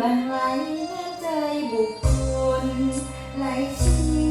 บังไหลและใจบุคคลไหลชี่